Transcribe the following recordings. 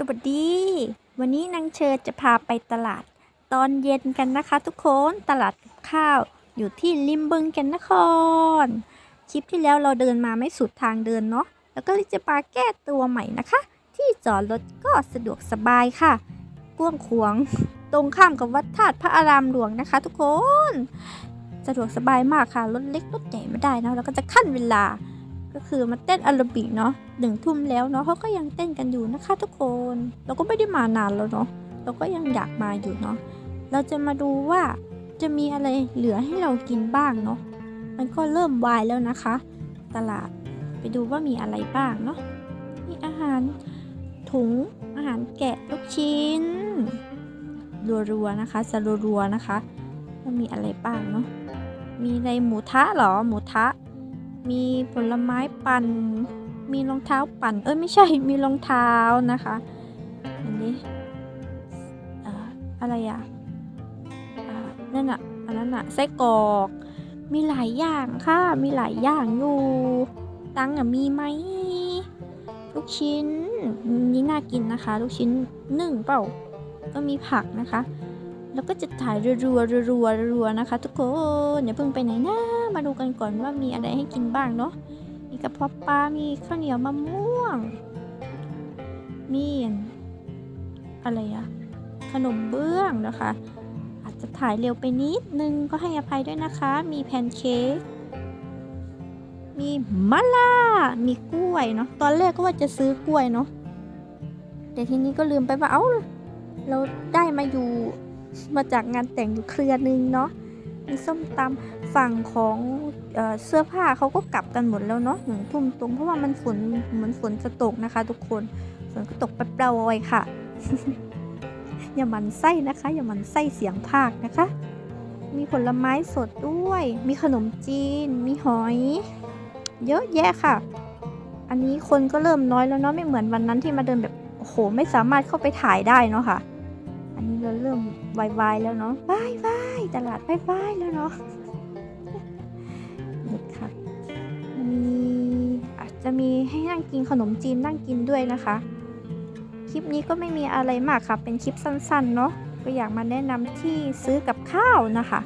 สวัสดี วันนี้นางเชิญจะพาไปตลาด ตอนเย็นกันนะคะทุกคนตลาดข้าวอยู่ที่ริมบึงแกันนคร คลิปที่แล้วเราเดินมาไม่สุดทางเดินเนาะแล้วก็จะมาแก้ตัวใหม่นะคะ ที่จอดรถก็สะดวกสบายค่ะกว้างขวางตรงข้ามกับวัดธาตุพระอารามหลวงนะคะ ทุกคน สะดวกสบายมากค่ะรถเล็กรถใหญ่ไม่ได้นะแล้วก็จะขั้นเวลา ก็คือมาเต้นอารบิกเนาะหนึ่งทุ่มแล้วเนาะเขาก็ยังเต้นกันอยู่นะคะทุกคน เราก็ไม่ได้มานานแล้วเนาะเราก็ยังอยากมาอยู่เนาะเราจะมาดูว่าจะมีอะไรเหลือให้เรากินบ้างเนาะมันก็เริ่มวายแล้วนะคะ ตลาดไปดูว่ามีอะไรบ้างเนาะมีอาหารถุงอาหารแกะลูกชิ้นรัวๆนะคะจะรัวๆนะคะว่ามีอะไรบ้างเนาะมีอะไรหมูทะหรอหมูทะ มีผลไม้ปั่น มีรองเท้าปั่น เอ้ยไม่ใช่ มีรองเท้านะคะ อันนี้เอ่อะไรอะอ่านั่นอะอันนั้นอะไส้กรอก มีหลายอย่างค่ะ มีหลายอย่างอยู่ ตังอะมีไหม ลูกชิ้น นี่น่ากินนะคะ ลูกชิ้นนึ่งเปล่า ก็มีผักนะคะ แล้วก็จะถ่ายรัวๆรัวๆรัวๆนะคะ ทุกคนอย่าเพิ่งไปไหนนะ มาดูกันก่อนว่ามีอะไรให้กินบ้างเนาะมีกระเพาะปลา มีข้าวเหนียวมะม่วง มีอะไรอะขนมเบื้องนะคะ อาจจะถ่ายเร็วไปนิดนึงก็ให้อภัยด้วยนะคะ มีแพนเค้กมีมะล่ามีกล้วยเนาะตอนแรกก็ว่าจะซื้อกล้วยเนาะแต่ทีนี้ก็ลืมไปว่าเอ้าเราได้มาอยู่ มาจากงานแต่งอยู่เครือนึงเนาะมีส้มตำฝั่งของเอเสื้อผ้าเขาก็กลับกันหมดแล้วเนาะหนึ่งทุ่มตรงเพราะว่ามันฝนเหมือนฝนจะตกนะคะ ทุกคนฝนก็ตกแป๊บเดียวๆอยค่ะ อย่ามันไส้นะคะ อย่ามันไส้เสียงภาคนะคะ มีผลไม้สดด้วย มีขนมจีน มีหอย เยอะแยะค่ะ อันนี้คนก็เริ่มน้อยแล้วเนาะไม่เหมือนวันนั้นที่มาเดินแบบโอ้โหไม่สามารถเข้าไปถ่ายได้เนาะค่ะ อันนี้เราเริ่มวายๆแล้วเนาะวายวายตลาดวายวายแล้วเนาะนี่ค่ะมีอาจจะมีให้นั่งกินขนมจีนนั่งกินด้วยนะคะ คลิปนี้ก็ไม่มีอะไรมากค่ะ เป็นคลิปสั้นๆเนาะก็อยากมาแนะนำที่ซื้อกับข้าวนะคะ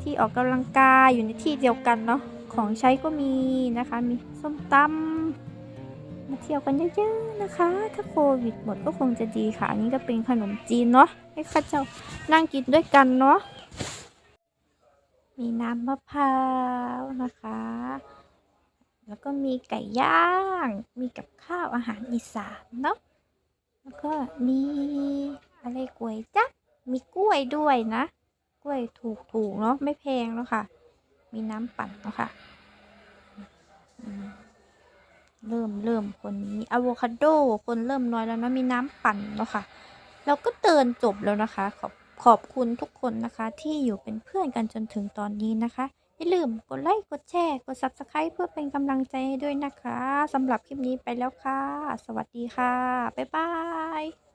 ที่ออกกำลังกายอยู่ในที่เดียวกันเนาะของใช้ก็มีนะคะ มีส้มตำ มาเที่ยวกันเยอะๆนะคะ ถ้าโควิดหมดก็คงจะดีค่ะ อันนี้ก็เป็นขนมจีนเนาะให้ข้าเจ้านั่งกินด้วยกันเนาะมีน้ำมะพร้าวนะคะ แล้วก็มีไก่ย่าง มีกับข้าวอาหารอีสานเนาะแล้วก็มีอะไรกล้วยจั๊บมีกล้วยด้วยนะ กล้วยถูกถูกๆเนาะไม่แพงแล้วค่ะ มีน้ำปั่นเนาะค่ะ เริ่มเริ่มคนมีอะโวคาโดคนเริ่มน้อยแล้วนะมีน้ำปั่นเนาะค่ะ เราก็เตือนจบแล้วนะคะ ขอบขอบคุณทุกคนนะคะ ที่อยู่เป็นเพื่อนกันจนถึงตอนนี้นะคะ อย่าลืมกดไลค์กดแชร์กด Subscribe เพื่อเป็นกำลังใจให้ด้วยนะคะสำหรับคลิปนี้ไปแล้วค่ะ สวัสดีค่ะ บ๊ายบาย